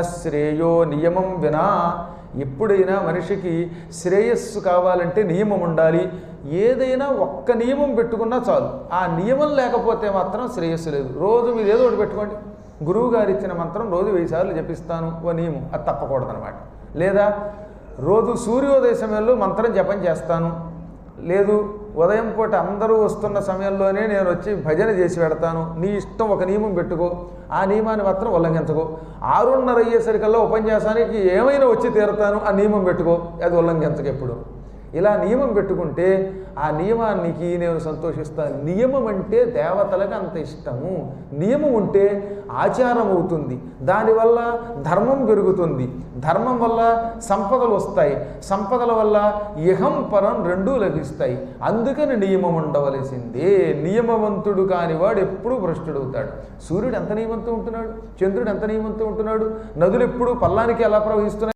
శ్రేయో నియమం వినా. ఎప్పుడైనా మనిషికి శ్రేయస్సు కావాలంటే నియమం ఉండాలి. ఏదైనా ఒక్క నియమం పెట్టుకున్నా చాలు. ఆ నియమం లేకపోతే మాత్రం శ్రేయస్సు లేదు. రోజు మీరు ఏదో ఒకటి పెట్టుకోండి. గురువు గారు ఇచ్చిన మంత్రం రోజు వెయ్యి సార్లు జపిస్తాను. ఓ నియమం. అది తప్పకూడదనమాట లేదా రోజు సూర్యోదయ సమయంలో మంత్రం జపం చేస్తాను. లేదు ఉదయం పూట అందరూ వస్తున్న సమయంలోనే నేను వచ్చి భజన చేసి పెడతాను. నీ ఇష్టం ఒక నియమం పెట్టుకో. ఆ నియమాన్ని మాత్రం ఉల్లంఘించకో. ఆరున్నర అయ్యేసరికల్లా ఉపన్యాసానికి ఏమైనా వచ్చి తీరుతాను ఆ నియమం పెట్టుకో. అది ఉల్లంఘించక ఎప్పుడు. ఇలా నియమం పెట్టుకుంటే ఆ నియమానికి నేను సంతోషిస్తాను నియమం అంటే దేవతలకు అంత ఇష్టము. నియమం ఉంటే ఆచారం అవుతుంది. దానివల్ల ధర్మం పెరుగుతుంది. ధర్మం వల్ల సంపదలు వస్తాయి. సంపదల వల్ల ఇహం పరం రెండూ లభిస్తాయి. అందుకని నియమం ఉండవలసిందే. నియమవంతుడు కానివాడు ఎప్పుడూ భ్రష్టుడవుతాడు. సూర్యుడు ఎంత నియమంతో ఉంటున్నాడు? చంద్రుడు ఎంత నియమంతో ఉంటున్నాడు? నదులు ఎప్పుడు పల్లానికి ఎలా ప్రవహిస్తున్నాయి?